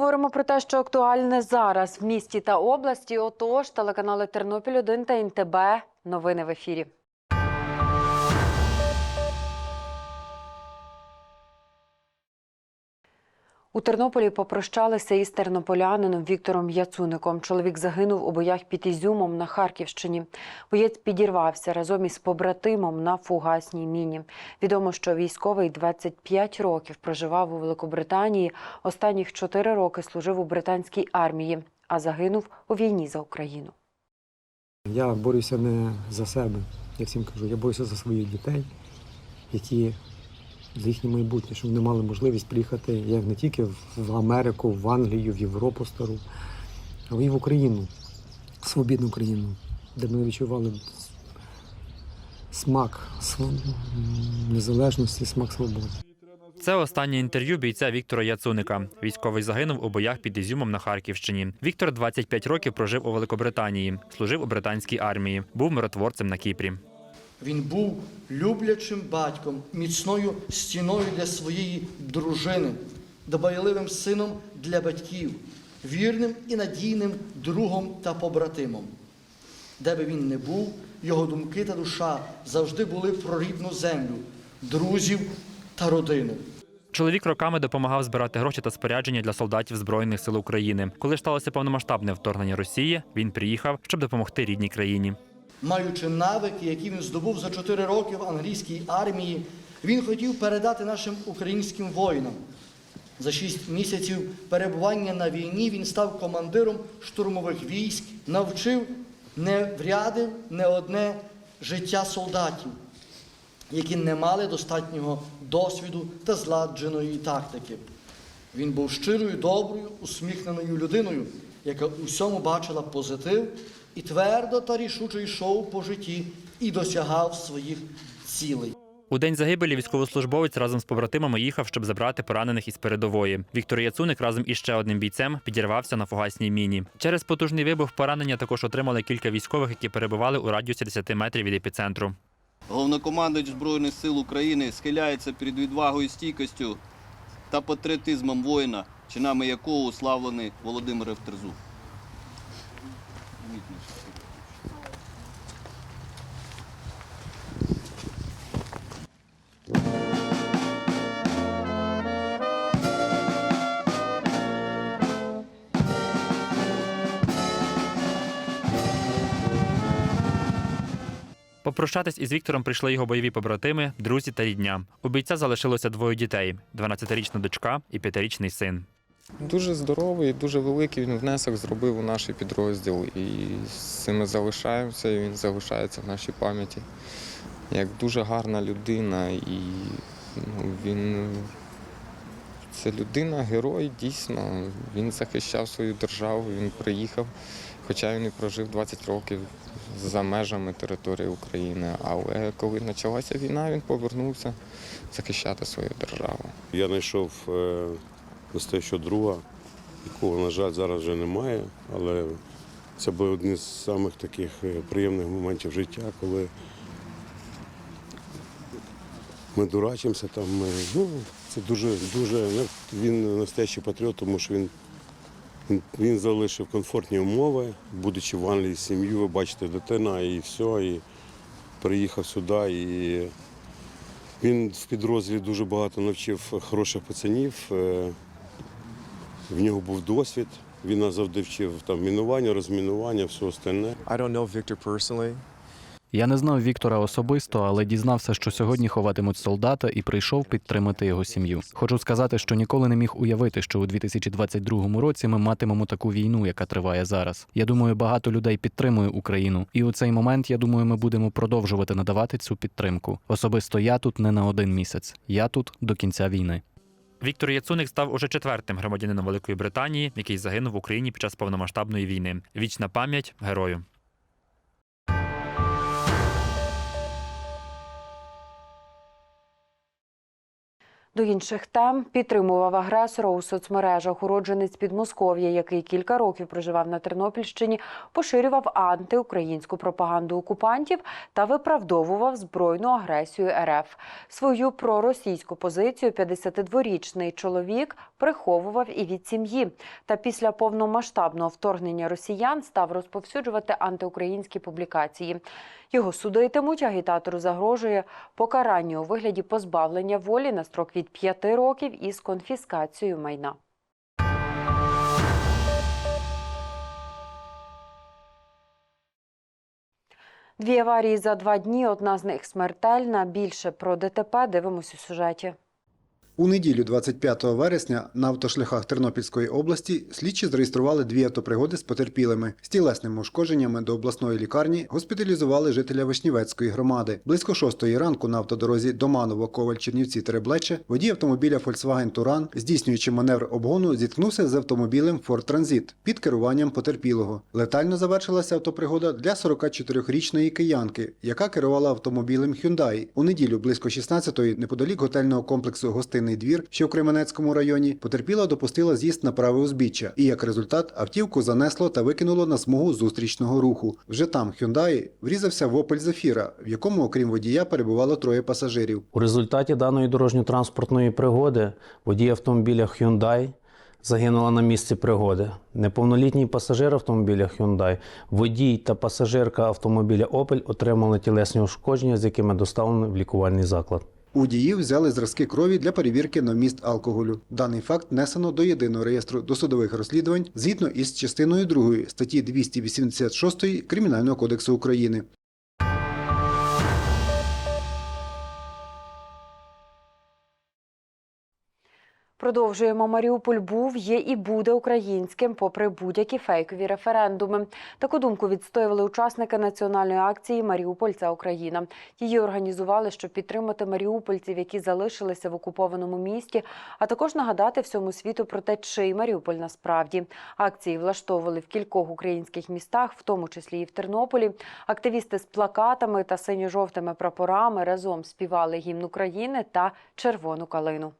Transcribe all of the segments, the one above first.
Говоримо про те, що актуальне зараз в місті та області. Отож, телеканали Тернопіль 1 та НТБ. Новини в ефірі. У Тернополі попрощалися із тернополянином Віктором Яцуником. Чоловік загинув у боях під Ізюмом на Харківщині. Боєць підірвався разом із побратимом на фугасній міні. Відомо, що військовий 25 років проживав у Великобританії. Останніх 4 роки служив у британській армії, а загинув у війні за Україну. Я борюся не за себе, я всім кажу, я борюся за своїх дітей, які за їхнє майбутнє, щоб вони мали можливість приїхати як не тільки в Америку, в Англію, в Європу стару, але й в Україну, свобідну Україну, де ми відчували смак незалежності, смак свободи. Це останнє інтерв'ю бійця Віктора Яцуника. Військовий загинув у боях під Ізюмом на Харківщині. Віктор 25 років прожив у Великобританії, служив у британській армії, був миротворцем на Кіпрі. Він був люблячим батьком, міцною стіною для своєї дружини, добайливим сином для батьків, вірним і надійним другом та побратимом. Де би він не був, його думки та душа завжди були про рідну землю, друзів та родину. Чоловік роками допомагав збирати гроші та спорядження для солдатів Збройних сил України. Коли ж сталося повномасштабне вторгнення Росії, він приїхав, щоб допомогти рідній країні. Маючи навики, які він здобув за 4 роки в англійській армії, він хотів передати нашим українським воїнам. За 6 місяців перебування на війні він став командиром штурмових військ, навчив, не врядив не одне життя солдатів, які не мали достатнього досвіду та зладженої тактики. Він був щирою, доброю, усміхненою людиною, яка у всьому бачила позитив і твердо та рішуче йшов по житті і досягав своїх цілей. У день загибелі військовослужбовець разом з побратимами їхав, щоб забрати поранених із передової. Віктор Яцуник разом із ще одним бійцем підірвався на фугасній міні. Через потужний вибух поранення також отримали кілька військових, які перебували у радіусі 10 метрів від епіцентру. Головнокомандуюч Збройних сил України схиляється перед відвагою, стійкостю та патріотизмом воїна, чинами якого уславлений Володимир Евтерзук. Попрощатись із Віктором прийшли його бойові побратими, друзі та рідня. У бійця залишилося двоє дітей: 12-річна дочка і 5-річний син. Дуже здоровий, дуже великий він внесок зробив у наш підрозділ. І з цим ми залишаємося, і він залишається в нашій пам'яті. Як дуже гарна людина, і ну, він це людина, герой, дійсно. Він захищав свою державу, він приїхав, хоча він і прожив 20 років за межами території України. Але коли почалася війна, він повернувся захищати свою державу. Я знайшов е, настоящого друга, якого, на жаль, зараз вже немає, але це був один з самих таких е, приємних моментів життя, коли ми дурачимося там. Ми, ну, це дуже, дуже ну, він настоящий патріот, тому що він, він, залишив комфортні умови, будучи в Англії сім'ю, ви бачите, дитина і все, і приїхав сюди. І він в підрозділі дуже багато навчив хороших пацанів. е, В нього був досвід. Він нас завжди вчив там мінування, розмінування, все остальне. I don't know Victor personally. Я не знав Віктора особисто, але дізнався, що сьогодні ховатимуть солдата і прийшов підтримати його сім'ю. Хочу сказати, що ніколи не міг уявити, що у 2022 році ми матимемо таку війну, яка триває зараз. Я думаю, багато людей підтримує Україну, і у цей момент я думаю, ми будемо продовжувати надавати цю підтримку. Особисто я тут не на один місяць. Я тут до кінця війни. Віктор Яцуник став уже четвертим громадянином Великої Британії, який загинув в Україні під час повномасштабної війни. Вічна пам'ять герою. До інших тем підтримував агресора у соцмережах. Уродженець Підмосков'я, який кілька років проживав на Тернопільщині, поширював антиукраїнську пропаганду окупантів та виправдовував збройну агресію РФ. Свою проросійську позицію 52-річний чоловік приховував і від сім'ї. Та після повномасштабного вторгнення росіян став розповсюджувати антиукраїнські публікації. Його судитимуть. Агітатору загрожує покарання у вигляді позбавлення волі на строк від 5 років із конфіскацією майна. Дві аварії за два дні. Одна з них смертельна. Більше про ДТП дивимось у сюжеті. У неділю 25 вересня на автошляхах Тернопільської області слідчі зареєстрували дві автопригоди з потерпілими. З тілесними ушкодженнями до обласної лікарні госпіталізували жителя Вишнівецької громади. Близько шостої ранку на автодорозі Доманово Коваль Чернівці Тереблече водій автомобіля Volkswagen Туран, здійснюючи маневр обгону, зіткнувся з автомобілем Ford Transit під керуванням потерпілого. Летально завершилася автопригода для 44-річної киянки, яка керувала автомобілем Hyundai. У неділю близько 16-ї неподалік готельного комплексу Гостинний двір, що в Кременецькому районі, потерпіла допустила з'їзд на праве узбіччя, і як результат автівку занесло та викинуло на смугу зустрічного руху. Вже там Hyundai врізався в Opel Zafira, в якому, окрім водія, перебувало троє пасажирів. У результаті даної дорожньо-транспортної пригоди водій автомобіля Hyundai загинула на місці пригоди. Неповнолітній пасажир автомобіля Hyundai, водій та пасажирка автомобіля Opel отримали тілесні ушкодження, з якими доставлені в лікувальний заклад. У дії взяли зразки крові для перевірки на вміст алкоголю. Даний факт внесено до єдиного реєстру досудових розслідувань згідно із частиною 2 статті 286 Кримінального кодексу України. Продовжуємо. Маріуполь був, є і буде українським, попри будь-які фейкові референдуми. Таку думку відстоювали учасники національної акції Маріуполь це Україна. Її організували, щоб підтримати маріупольців, які залишилися в окупованому місті, а також нагадати всьому світу про те, чий Маріуполь насправді. Акції влаштовували в кількох українських містах, в тому числі і в Тернополі. Активісти з плакатами та синьо-жовтими прапорами разом співали гімн України та червону калину.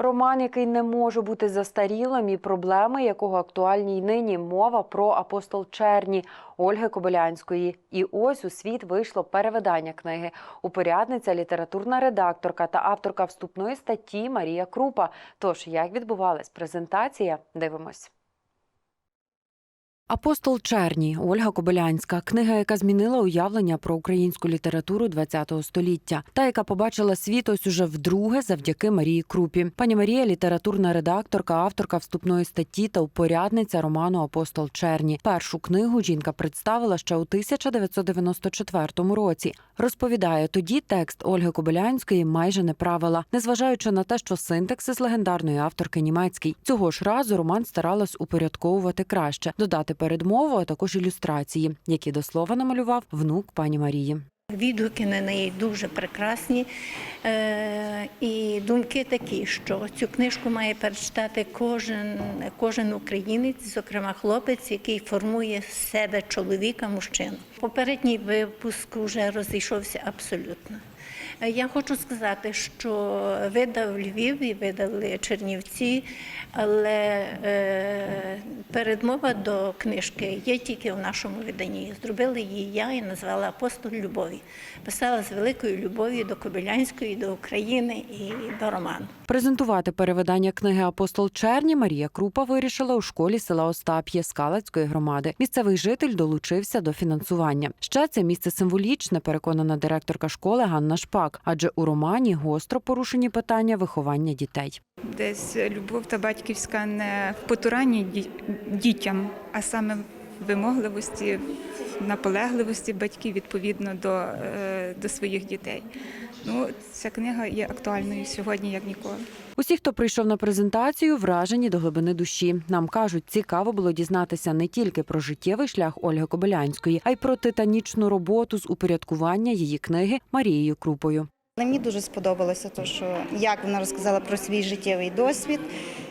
Роман, який не може бути застарілим, і проблеми, якого актуальні й нині мова про апостол Черні Ольги Кобилянської. І ось у світ вийшло перевидання книги. Упорядниця, літературна редакторка та авторка вступної статті Марія Крупа. Тож як відбувалась презентація, дивимось. Апостол Черні Ольга Кобилянська книга, яка змінила уявлення про українську літературу ХХ століття, та яка побачила світ ось уже вдруге завдяки Марії Крупі. Пані Марія літературна редакторка, авторка вступної статті та упорядниця роману Апостол Черні. Першу книгу жінка представила ще у 1994 році. Розповідає, тоді текст Ольги Кобилянської майже не правила, незважаючи на те, що синтаксис легендарної авторки німецький. Цього ж разу роман старалась упорядковувати краще, додати передмову, а також ілюстрації, які до слова намалював внук пані Марії. Відгуки на неї дуже прекрасні. Е, і думки такі, що цю книжку має перечитати кожен, кожен українець, зокрема хлопець, який формує себе чоловіка, мужчину. Попередній випуск вже розійшовся абсолютно. Е, Я хочу сказати, що видав Львів і видали Чернівці, але е, передмова до книжки є тільки в нашому виданні. Зробила її я і назвала Апостол Любові. Писала з великою любов'ю до Кобилянської, до України і до роману. Презентувати перевидання книги Апостол Черні Марія Крупа вирішила у школі села Остап'є Скалацької громади. Місцевий житель долучився до фінансування. Ще це місце символічне, переконана директорка школи Ганна Шпак, адже у романі гостро порушені питання виховання дітей. Десь любов та батьківська не в потуранні дітям, а саме вимогливості, наполегливості батьків відповідно до, е, до своїх дітей. Ну, ця книга є актуальною сьогодні, як ніколи. Усі, хто прийшов на презентацію, вражені до глибини душі. Нам кажуть, цікаво було дізнатися не тільки про життєвий шлях Ольги Кобилянської, а й про титанічну роботу з упорядкування її книги Марією Крупою. Мені дуже сподобалося, те, що як вона розказала про свій життєвий досвід,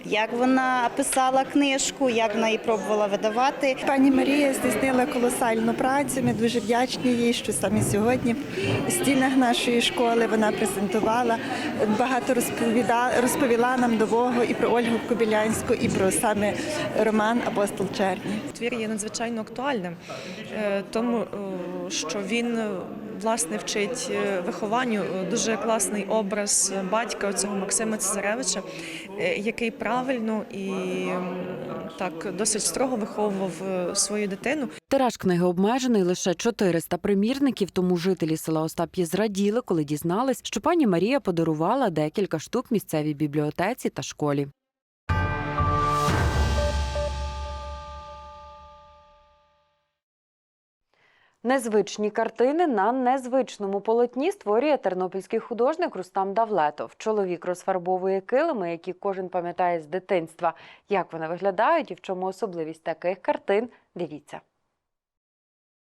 як вона писала книжку, як вона її пробувала видавати. Пані Марія здійснила колосальну працю. Ми дуже вдячні їй, що саме сьогодні в стінах нашої школи вона презентувала багато розповіда, розповіла нам нового і про Ольгу Кобилянську, і про саме роман Апостол Черні. Твір є надзвичайно актуальним, е, тому що він власне вчить е, вихованню дуже класний образ батька цього Максима Цезаревича, е, який правильно і так досить строго виховував е, свою дитину. Тираж книги обмежений лише 400 примірників, тому жителі села Остап'є зраділи, коли дізнались, що пані Марія подарувала декілька штук місцевій бібліотеці та школі. Незвичні картини на незвичному полотні створює тернопільський художник Рустам Давлетов. Чоловік розфарбовує килими, які кожен пам'ятає з дитинства. Як вони виглядають і в чому особливість таких картин? Дивіться.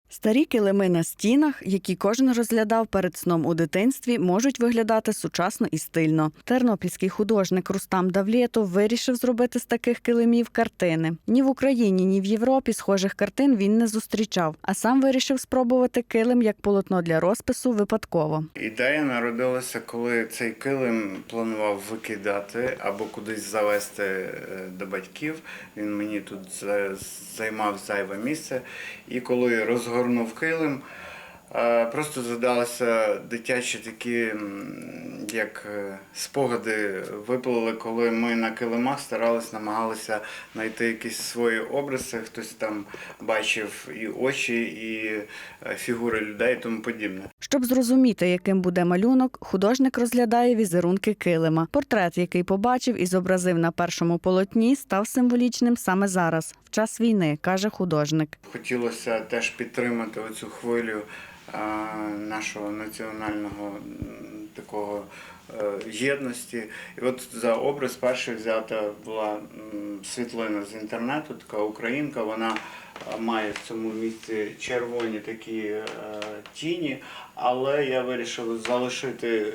Старі килими на стінах, які кожен розглядав перед сном у дитинстві, можуть виглядати сучасно і стильно. Тернопільський художник Рустам Давлєтов вирішив зробити з таких килимів картини. Ні в Україні, ні в Європі схожих картин він не зустрічав, а сам вирішив спробувати килим як полотно для розпису випадково. Ідея народилася, коли цей килим планував викидати або кудись завести е, до батьків. Він мені тут займав зайве місце. І коли розгорнув килим, е, просто задалися дитячі такі, як е, спогади виплили, коли ми на килимах старалися, намагалися знайти якісь свої образи. Хтось там бачив і очі, і е, фігури людей і тому подібне. Щоб зрозуміти, яким буде малюнок, художник розглядає візерунки килима. Портрет, який побачив і зобразив на першому полотні, став символічним саме зараз, в час війни, каже художник. Хотілося теж підтримати оцю хвилю нашого національного такого е, єдності. І от за образ перший взята була світлина з інтернету, така українка. Вона має в цьому місці червоні такі е, тіні, але я вирішив залишити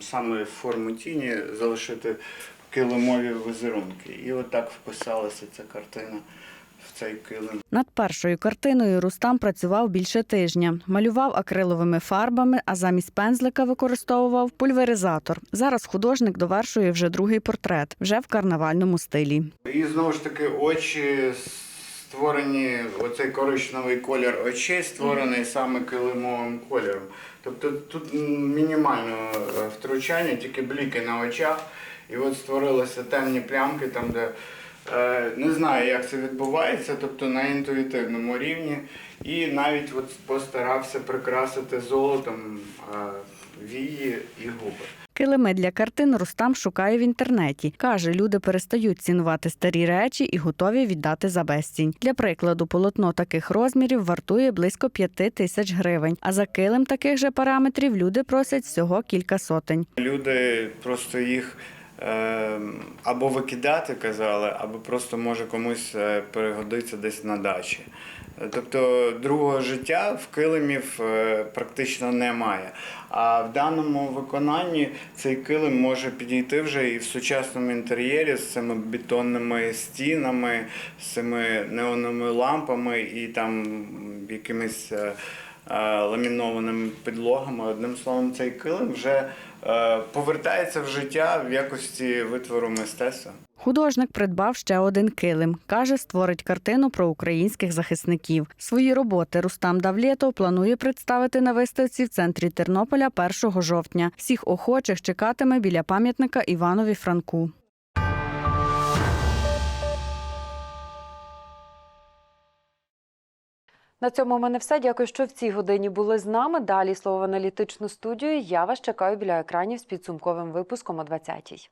саме форму тіні, залишити килимові візерунки. І отак вписалася ця картина в цей килим. Над першою картиною Рустам працював більше тижня. Малював акриловими фарбами, а замість пензлика використовував пульверизатор. Зараз художник довершує вже другий портрет, вже в карнавальному стилі. І знову ж таки очі створені, оцей коричневий колір очей створений саме килимовим кольором. Тобто тут мінімальне втручання, тільки бліки на очах. І от створилися темні плямки там, де не знаю, як це відбувається, тобто на інтуїтивному рівні. І навіть от постарався прикрасити золотом е, вії і губи. Килими для картин Рустам шукає в інтернеті. Каже, люди перестають цінувати старі речі і готові віддати за безцінь. Для прикладу, полотно таких розмірів вартує близько п'яти тисяч гривень. А за килим таких же параметрів люди просять всього кілька сотень. Люди просто їх е, або викидати казали, або просто може комусь е, перегодиться десь на дачі. Е, Тобто другого життя в килимів е, практично немає. А в даному виконанні цей килим може підійти вже і в сучасному інтер'єрі з цими бетонними стінами, з цими неоновими лампами і там якимись ламінованими підлогами. Одним словом, цей килим вже е, повертається в життя в якості витвору мистецтва. Художник придбав ще один килим. Каже, створить картину про українських захисників. Свої роботи Рустам Давлєтов планує представити на виставці в центрі Тернополя 1 жовтня. Всіх охочих чекатиме біля пам'ятника Іванові Франку. На цьому в мене все. Дякую, що в цій годині були з нами. Далі слово в аналітичну студію. Я вас чекаю біля екранів з підсумковим випуском о 20-й.